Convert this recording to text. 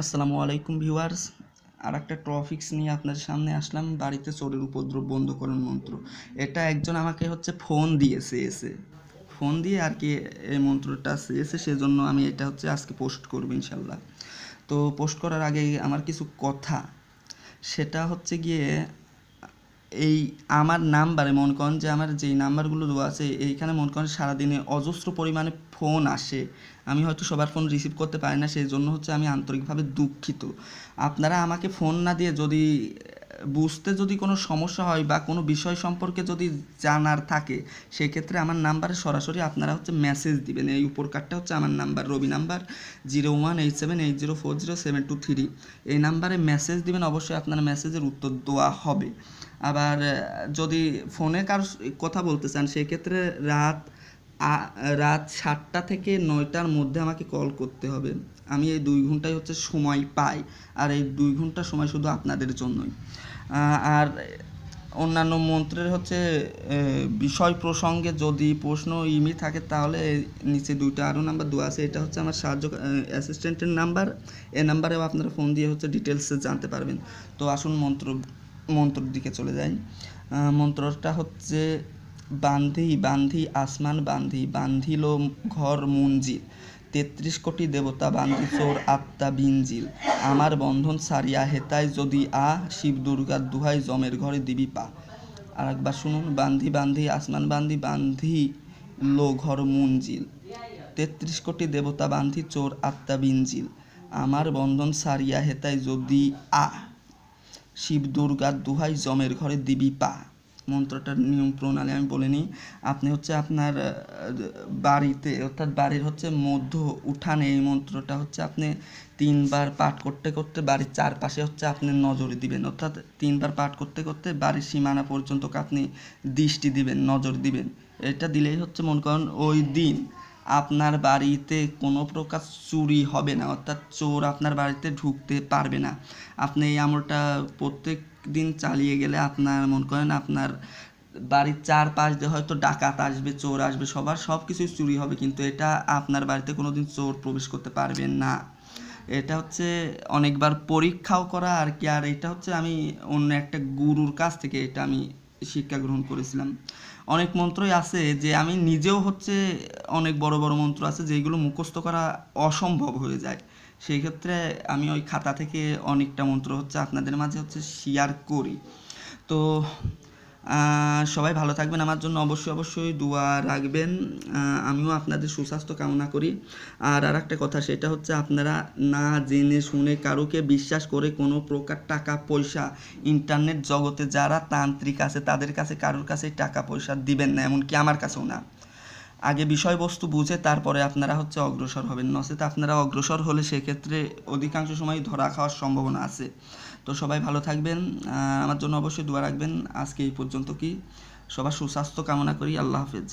আসসালামু আলাইকুম ভিউয়ার্স। আর একটা ট্রফিক্স নিয়ে আপনার সামনে আসলাম, বাড়িতে চোরের উপদ্রব বন্ধ করার মন্ত্র। এটা একজন আমাকে হচ্ছে ফোন দিয়েছে এসে ফোন দিয়ে আর কি এই মন্ত্রটা চেয়েছে, সেজন্য আমি এটা হচ্ছে আজকে পোস্ট করব ইনশাল্লাহ। তো পোস্ট করার আগে আমার কিছু কথা। সেটা হচ্ছে গিয়ে এই আমার নাম্বারে মন করেন যে আমার যেই নাম্বারগুলো দেওয়া আছে, এইখানে মন করেন সারাদিনে অজস্র পরিমাণে ফোন আসে। আমি হয়তো সবার ফোন রিসিভ করতে পারি না, সেই জন্য হচ্ছে আমি আন্তরিকভাবে দুঃখিত। আপনারা আমাকে ফোন না দিয়ে যদি বুঝতে যদি কোনো সমস্যা হয় বা কোনো বিষয় সম্পর্কে যদি জানার থাকে, সেক্ষেত্রে আমার নাম্বারে সরাসরি আপনারা হচ্ছে মেসেজ দিবেন। এই উপর কার্ডটা হচ্ছে আমার number, Robi number zero one eight seven eight zero four zero seven two three এই নাম্বারে মেসেজ দিবেন, অবশ্যই আপনার মেসেজের উত্তর দেওয়া হবে। আবার যদি ফোনে কারও কথা বলতে চান, সেক্ষেত্রে রাত রাত সাতটা থেকে নয়টার মধ্যে আমাকে কল করতে হবে। আমি এই দুই ঘন্টায় হচ্ছে সময় পাই, আর এই দুই ঘণ্টা সময় শুধু আপনাদের জন্যই। আর অন্যান্য মন্ত্রের হচ্ছে বিষয় প্রসঙ্গে যদি প্রশ্ন ইমি থাকে, তাহলে নিচে দুইটা আরও নাম্বার দেওয়া আছে। এটা হচ্ছে আমার সাহায্য অ্যাসিস্ট্যান্টের নাম্বার এ নাম্বারেও আপনারা ফোন দিয়ে হচ্ছে ডিটেলসে জানতে পারবেন। তো আসুন মন্ত্র, মন্ত্রর দিকে চলে যাই। মন্ত্রটা হচ্ছে, বান্ধি বান্ধি, আসমান বান্ধি, বান্ধিল ঘর মঞ্জিল। তেত্রিশ কোটি দেবতা বান্ধি চোর আত্মা বিঞ্জিল আমার বন্ধন সারিয়া হেতায় যদি আ শিব দুর্গার দুহাই জমের ঘরে দিবি পা। আর একবার শুনুন, বান্ধি বান্ধি, আসমান বান্ধি বান্ধি লো ঘর মুঞ্জিল তেত্রিশ কোটি দেবতা বান্ধি চোর আত্মা বিঞ্জিল আমার বন্ধন সারিয়া হেতায় যদি আ শিব দুর্গার দুহাই জমের ঘরে দিবি পা। মন্ত্রটার নিয়ম প্রণালী আমি বলে নিই। আপনি হচ্ছে আপনার বাড়িতে অর্থাৎ বাড়ির হচ্ছে মধ্য উঠানে এই মন্ত্রটা হচ্ছে আপনি তিনবার পাঠ করতে করতে বাড়ির চারপাশে হচ্ছে আপনি নজরে দিবেন। অর্থাৎ তিনবার পাঠ করতে করতে বাড়ির সীমানা পর্যন্ত আপনি দৃষ্টি দিবেন, নজর দিবেন। এটা দিলেই হচ্ছে মনে করেন ওই দিন আপনার বাড়িতে কোনো প্রকার চুরি হবে না। অর্থাৎ চোর আপনার বাড়িতে ঢুকতে পারবে না। আপনি এই আমলটা প্রত্যেক দিন চালিয়ে গেলে আপনার, মনে করেন আপনার বাড়ির চারপাশ দিয়ে হয়তো ডাকাত আসবে, চোর আসবে, সবার সব কিছুই চুরি হবে, কিন্তু এটা আপনার বাড়িতে কোনোদিন চোর প্রবেশ করতে পারবে না। এটা হচ্ছে অনেকবার পরীক্ষাও করা আর কি, আর এটা হচ্ছে আমি অন্য একটা গুরুর কাছ থেকে এটা আমি শিক্ষা গ্রহণ করেছিলাম। অনেক মন্ত্রই আছে যে আমি নিজেও হচ্ছে অনেক বড় বড় মন্ত্র আছে যেগুলো মুখস্থ করা অসম্ভব হয়ে যায়। সেই ক্ষেত্রে আমি ওই খাতা থেকে অনেকটা মন্ত্র হচ্ছে আপনাদের মাঝে হচ্ছে শেয়ার করি। তো সবাই ভালো থাকবেন। আমার জন্য অবশ্যই অবশ্যই দোয়া রাখবেন। আমিও আপনাদের সুস্বাস্থ্য কামনা করি। আর আর একটা কথা, সেটা হচ্ছে আপনারা না জেনে শুনে কারোকে বিশ্বাস করে কোনো প্রকার টাকা, পয়সা ইন্টারনেট জগতে যারা তান্ত্রিক আছে, তাদের কাছে কারোর কাছে টাকা, পয়সা দিবেন না, এমনকি আমার কাছেও না। আগে বিষয়বস্তু বুঝে তারপরে আপনারা হচ্ছে অগ্রসর হবেন। নচেত আপনারা অগ্রসর হলে সেক্ষেত্রে অধিকাংশ সময় ধরা খাওয়ার সম্ভাবনা আছে। তো সবাই ভালো থাকবেন। আমার জন্য অবশ্যই দোয়া রাখবেন। আজকে এই পর্যন্ত কি? সবার সুস্বাস্থ্য কামনা করি। আল্লাহ হাফেজ।